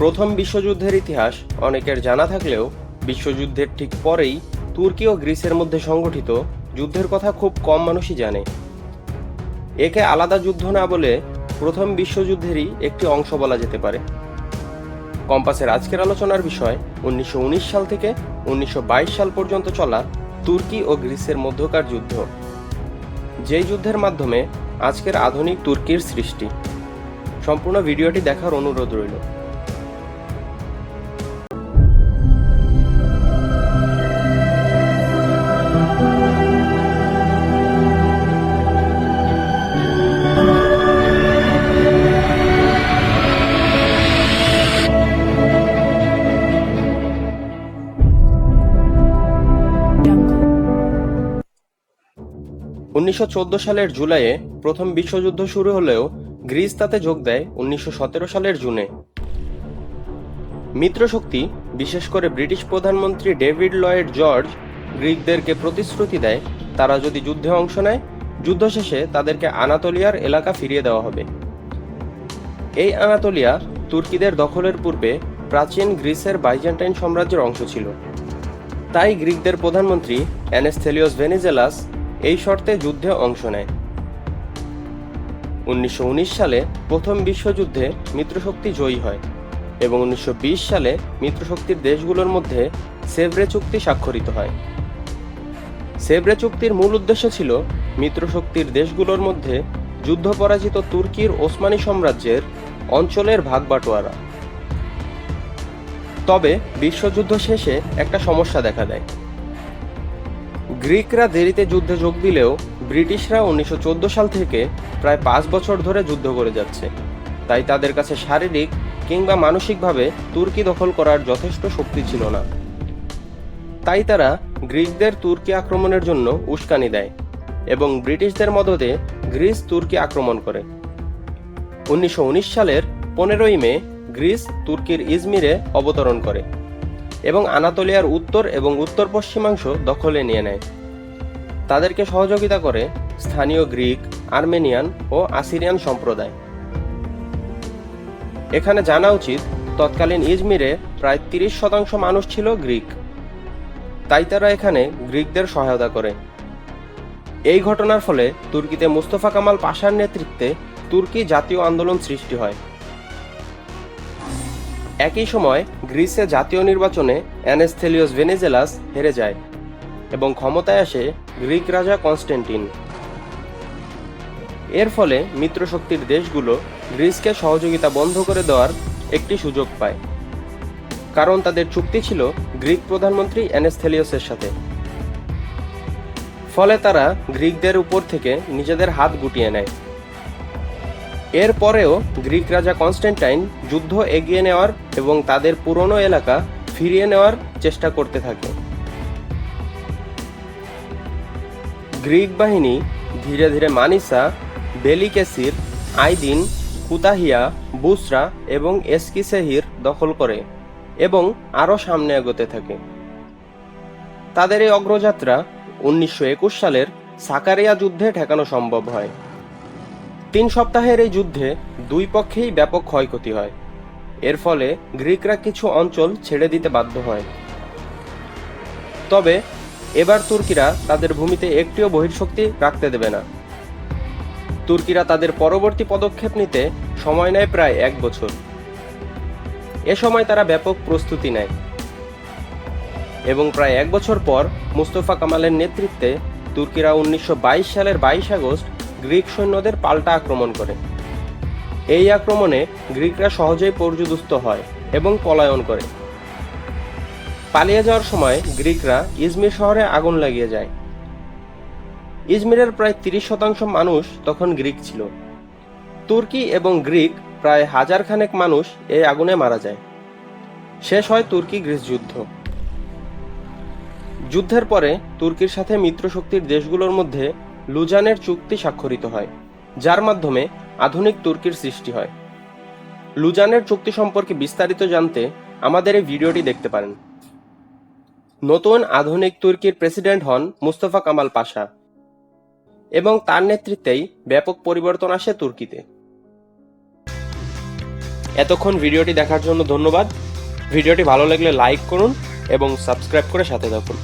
প্রথম বিশ্বযুদ্ধের ইতিহাস অনেকের জানা থাকলেও বিশ্বযুদ্ধের ঠিক পরেই তুর্কি ও গ্রিসের মধ্যে সংগঠিত যুদ্ধের কথা খুব কম মানুষই জানে। একে আলাদা যুদ্ধ না বলে প্রথম বিশ্বযুদ্ধেরই একটি অংশ বলা যেতে পারে। কম্পাসের আজকের আলোচনার বিষয় উনিশশো উনিশ সাল থেকে উনিশশো বাইশ সাল পর্যন্ত চলা তুর্কি ও গ্রিসের মধ্যকার যুদ্ধ। যেই যুদ্ধের মাধ্যমে আজকের আধুনিক তুর্কির সৃষ্টি। সম্পূর্ণ ভিডিওটি দেখার অনুরোধ রইল। উনিশশো চোদ্দ সালের জুলাইয়ে প্রথম বিশ্বযুদ্ধ শুরু হলেও গ্রিস তাতে যোগ দেয় উনিশশো সতেরো সালের জুনে। মিত্রশক্তি, বিশেষ করে ব্রিটিশ প্রধানমন্ত্রী ডেভিড লয়েড জর্জ, গ্রিকদেরকে প্রতিশ্রুতি দেয়, তারা যদি যুদ্ধে অংশ নেয়, যুদ্ধ শেষে তাদেরকে আনাতোলিয়ার এলাকা ফিরিয়ে দেওয়া হবে। এই আনাতোলিয়া তুর্কিদের দখলের পূর্বে প্রাচীন গ্রিসের বাইজেন্টাইন সাম্রাজ্যের অংশ ছিল। তাই গ্রিকদের প্রধানমন্ত্রী অ্যানেস্থেলিওস ভেনিজেলাস এই শর্তে যুদ্ধে অংশ নেয়। উনিশশো উনিশ সালে প্রথম বিশ্বযুদ্ধে মিত্রশক্তি জয়ী হয় এবং উনিশশো বিশ সালে মিত্রশক্তির দেশগুলোর মধ্যে সেভরে চুক্তি স্বাক্ষরিত হয়। সেভরে চুক্তির মূল উদ্দেশ্য ছিল মিত্রশক্তির দেশগুলোর মধ্যে যুদ্ধ পরাজিত তুর্কির ওসমানী সাম্রাজ্যের অঞ্চলের ভাগ বাটোয়ারা। তবে বিশ্বযুদ্ধ শেষে একটা সমস্যা দেখা দেয়। গ্রিকরা দেরিতে যুদ্ধে যোগ দিলেও ব্রিটিশরা উনিশশো চোদ্দ সাল থেকে প্রায় পাঁচ বছর ধরে যুদ্ধ করে যাচ্ছে। তাই তাদের কাছে শারীরিক কিংবা মানসিকভাবে তুর্কি দখল করার যথেষ্ট শক্তি ছিল না। তাই তারা গ্রিকদের তুর্কি আক্রমণের জন্য উস্কানি দেয় এবং ব্রিটিশদের মদতে গ্রিস তুর্কি আক্রমণ করে। উনিশশো উনিশ সালের পনেরোই মে গ্রিস তুর্কির ইজমিরে অবতরণ করে। এবং আনাতোলিয়ার উত্তর এবং উত্তর পশ্চিমাংশ দখলে নিয়ে নেয়। তাদেরকে সহযোগিতা করে স্থানীয় গ্রিক, আর্মেনিয়ান ও আসিরিয়ান সম্প্রদায়। এখানে জানা উচিত, তৎকালীন ইজমিরে প্রায় তিরিশ শতাংশ মানুষ ছিল গ্রিক। তাই তারা এখানে গ্রিকদের সহায়তা করে। এই ঘটনার ফলে তুর্কিতে মুস্তফা কামাল পাশার নেতৃত্বে তুর্কি জাতীয় আন্দোলন সৃষ্টি হয়। একই সময় গ্রিসে জাতীয় নির্বাচনে অ্যানেস্থেলিওস ভেনেজেলাস হেরে যায় এবং ক্ষমতায় আসে গ্রিক রাজা কনস্টেন্টিন এর ফলে মিত্রশক্তির দেশগুলো গ্রিসকে সহযোগিতা বন্ধ করে দেওয়ার একটি সুযোগ পায়। কারণ তাদের চুক্তি ছিল গ্রিক প্রধানমন্ত্রী অ্যানেস্থেলিওসের সাথে। ফলে তারা গ্রিকদের উপর থেকে নিজেদের হাত গুটিয়ে নেয়। এর পরেও গ্রিক রাজা কনস্ট্যান্টাইন যুদ্ধ এগিয়ে নেওয়ার এবং তাদের পুরনো এলাকা ফিরিয়ে নেওয়ার চেষ্টা করতে থাকে। গ্রিক বাহিনী ধীরে ধীরে মানিসা, বেলিকেসির, আইদিন, কুতাহিয়া, বুসরা এবং এসকিসেহির দখল করে এবং আরও সামনে এগোতে থাকে। তাদের এই অগ্রযাত্রা উনিশশো একুশ সালের সাকারিয়া যুদ্ধে ঠেকানো সম্ভব হয়। তিন সপ্তাহের এই যুদ্ধে দুই পক্ষেই ব্যাপক ক্ষয়ক্ষতি হয়। এর ফলে গ্রিকরা কিছু অঞ্চল ছেড়ে দিতে বাধ্য হয়। তবে এবার তুর্কিরা তাদের ভূমিতে একটিও বহির্শক্তি রাখতে দেবে না। তুর্কিরা তাদের পরবর্তী পদক্ষেপ নিতে সময় নেয় প্রায় এক বছর। এ সময় তারা ব্যাপক প্রস্তুতি নেয়। এবং প্রায় এক বছর পর মুস্তফা কামালের নেতৃত্বে তুর্কিরা উনিশশো বাইশ সালের বাইশ আগস্ট গ্রিক সৈন্যদের পাল্টা আক্রমণ করে। এই আক্রমণে গ্রিকরা সহজেই পর্যুদুস্ত হয় এবং পলায়ন করে। পালিয়ে যাওয়ার সময় গ্রিকরা ইজমির শহরে আগুন লাগিয়ে যায়। ইজমিরের প্রায় তিরিশ শতাংশ মানুষ তখন গ্রিক ছিল। তুর্কি এবং গ্রিক প্রায় হাজার খানেক মানুষ এই আগুনে মারা যায়। শেষ হয় তুর্কি গ্রিস যুদ্ধ। যুদ্ধের পরে তুর্কির সাথে মিত্রশক্তির দেশগুলোর মধ্যে লুজানের চুক্তি স্বাক্ষরিত হয়, যার মাধ্যমে আধুনিক তুর্কির সৃষ্টি হয়। লুজানের চুক্তি সম্পর্কে বিস্তারিত জানতে আমাদের এই ভিডিওটি দেখতে পারেন। নতুন আধুনিক তুর্কির প্রেসিডেন্ট হন মুস্তফা কামাল পাশা এবং তার নেতৃত্বেই ব্যাপক পরিবর্তন আসে তুর্কিতে। এতক্ষণ ভিডিওটি দেখার জন্য ধন্যবাদ। ভিডিওটি ভালো লাগলে লাইক করুন এবং সাবস্ক্রাইব করে সাথে থাকুন।